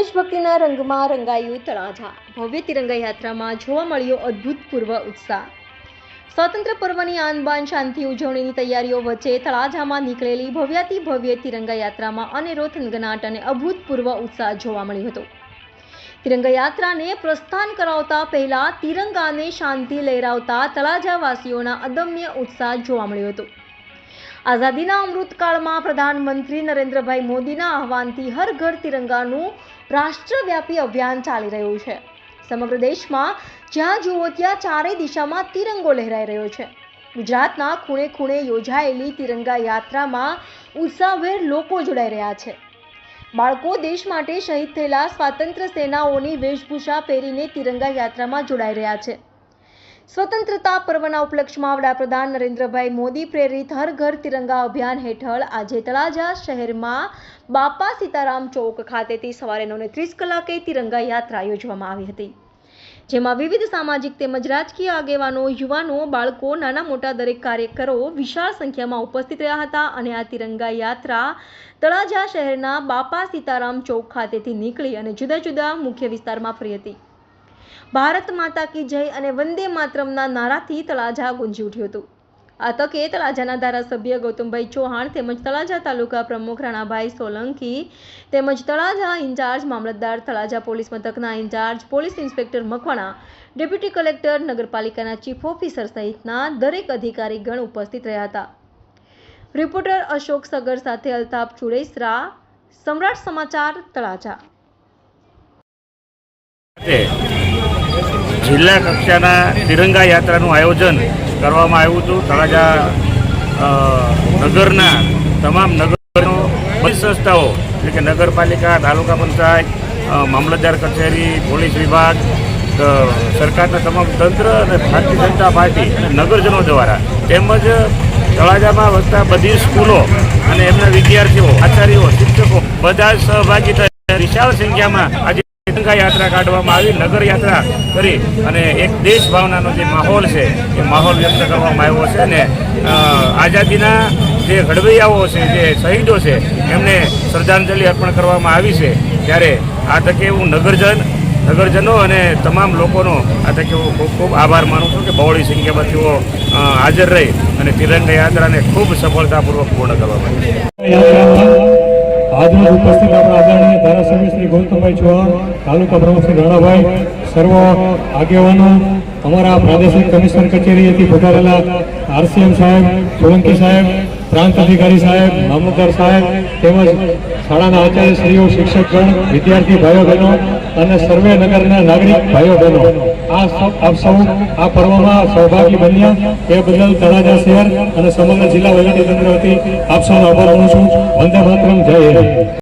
દેશભક્તિના રંગમાં રંગાયું તળાજા. ભવ્ય તિરંગા યાત્રામાં જોવા મળ્યો અદ્ભુતપૂર્વ ઉત્સાહ. સ્વાતંત્ર્ય પર્વની આનબાન, શાંતિ ઉજવણીની તૈયારીઓ વચ્ચે તળાજામાં નીકળેલી ભવ્યાતિ ભવ્ય તિરંગા યાત્રામાં અનેરો થનગનાટ અને અભૂતપૂર્વ ઉત્સાહ જોવા મળ્યો હતો. તિરંગા યાત્રાને પ્રસ્થાન કરાવતા પહેલા તિરંગાને શાંતિ લહેરાવતા તળાજાવાસીઓના અદમ્ય ઉત્સાહ જોવા મળ્યો હતો. આઝાદીના અમૃતકાળમાં પ્રધાનમંત્રી નરેન્દ્રભાઈ મોદીના આહવાનથી હર ઘર તિરંગાનું રાષ્ટ્રવ્યાપી અભિયાન ચાલી રહ્યું છે. સમગ્ર દેશમાં જ્યાં જુઓ ત્યાં ચારેય દિશામાં તિરંગો લહેરાઈ રહ્યો છે. ગુજરાતના ખૂણે ખૂણે યોજાયેલી તિરંગા યાત્રામાં ઉત્સાહભેર લોકો જોડાઈ રહ્યા છે. બાળકો દેશ માટે શહીદ થયેલા સ્વાતંત્ર્ય સેનાઓની વેશભૂષા પહેરીને તિરંગા યાત્રામાં જોડાઈ રહ્યા છે. સ્વતંત્રતા પર્વના ઉપલક્ષમાં વડાપ્રધાન નરેન્દ્રભાઈ મોદી પ્રેરિત હર ઘર તિરંગા અભિયાન હેઠળ આજે તળાજા શહેરમાં બાપા સીતારામ ચોક ખાતેથી સવારે નવને ત્રીસ કલાકે તિરંગા યાત્રા યોજવામાં આવી હતી. જેમાં વિવિધ સામાજિક તેમજ રાજકીય આગેવાનો, યુવાનો, બાળકો, નાના મોટા દરેક કાર્યકરો વિશાળ સંખ્યામાં ઉપસ્થિત રહ્યા હતા અને આ તિરંગા યાત્રા તળાજા શહેરના બાપા સીતારામ ચોક ખાતેથી નીકળી અને જુદા જુદા મુખ્ય વિસ્તારમાં ફરી હતી. ભારત માતા કી જય અને વંદે માતરમના નારાથી તળાજા ગુંજી ઉઠ્યું હતું. આ તકે તળાજાના ધારાસભ્ય ગૌતમભાઈ ચૌહાણ તેમજ તળાજા તાલુકા પ્રમુખ રાણાભાઈ સોલંકી તેમજ તળાજા ઇન્ચાર્જ મામલતદાર, તળાજા પોલીસ મથકના incharge, police inspector Makwana, deputy collector, નગરપાલિકાના ચીફ ઓફિસર સહિતના દરેક અધિકારીગણ ઉપસ્થિત રહ્યા હતા. રિપોર્ટર અશોક સગર સાથે અલ્તાફ ચુડેસરા, સમ્રાટ સમાચાર, તળાજા. જિલ્લા કક્ષાના તિરંગા યાત્રાનું આયોજન કરવામાં આવ્યું હતું. તળાજા નગરના તમામ નગરનો સંસ્થાઓ, એટલે કે નગરપાલિકા, તાલુકા પંચાયત મામલતદાર કચેરી, પોલીસ વિભાગ સરકારના તમામ તંત્ર અને ભારતીય જનતા પાર્ટી અને નગરજનો દ્વારા તેમજ તળાજામાં વસતા બધી સ્કૂલો અને એમના વિદ્યાર્થીઓ, આચાર્યો, શિક્ષકો બધા જ સહભાગી થયા. વિશાળ સંખ્યામાં આજે તિરંગા યાત્રા કાઢવામાં આવી, નગર યાત્રા કરી અને એક દેશ ભાવનાનો જે માહોલ છે, એ માહોલ વ્યક્ત કરવામાં આવ્યો છે અને આઝાદીના જે ઘડવૈયાઓ છે, જે શહીદો છે, એમને શ્રદ્ધાંજલિ અર્પણ કરવામાં આવી છે. ત્યારે આ તકે હું નગરજન, નગરજનો અને તમામ લોકોનો આ તકે હું ખૂબ ખૂબ આભાર માનું છું કે બહોળી સંખ્યામાં તેઓ હાજર રહી અને તિરંગા યાત્રાને ખૂબ સફળતાપૂર્વક પૂર્ણ કરવામાં આવી આજરોજ ઉપસ્થિત આપણા આદરણીય ધારાસભ્ય શ્રી ગૌતમભાઈ ચૌહાણ, તાલુકા પ્રમુખ શ્રી રાણાભાઈ, સર્વ આગેવાનો, અમારા પ્રાદેશિક કમિશનર કચેરીએથી પધારેલા આરસીએમ સાહેબ, સોલંકી સાહેબ, પ્રાંત અધિકારી સાહેબ, મામલતદાર સાહેબ, તેમજ શાળાના આચાર્ય શ્રીઓ શિક્ષકગણ, વિદ્યાર્થી ભાઈઓ બહેનો અને સર્વે નગરના નાગરિક ભાઈઓ બહેનો. આ આપ આ પર્વમાં સહભાગી બન્યા. એ બદલ તળાજા શહેર અને સમગ્ર જિલ્લા વહીવટીતંત્ર વતી આપ સૌનો આભાર માનું છું. વંદે માતરમ, જય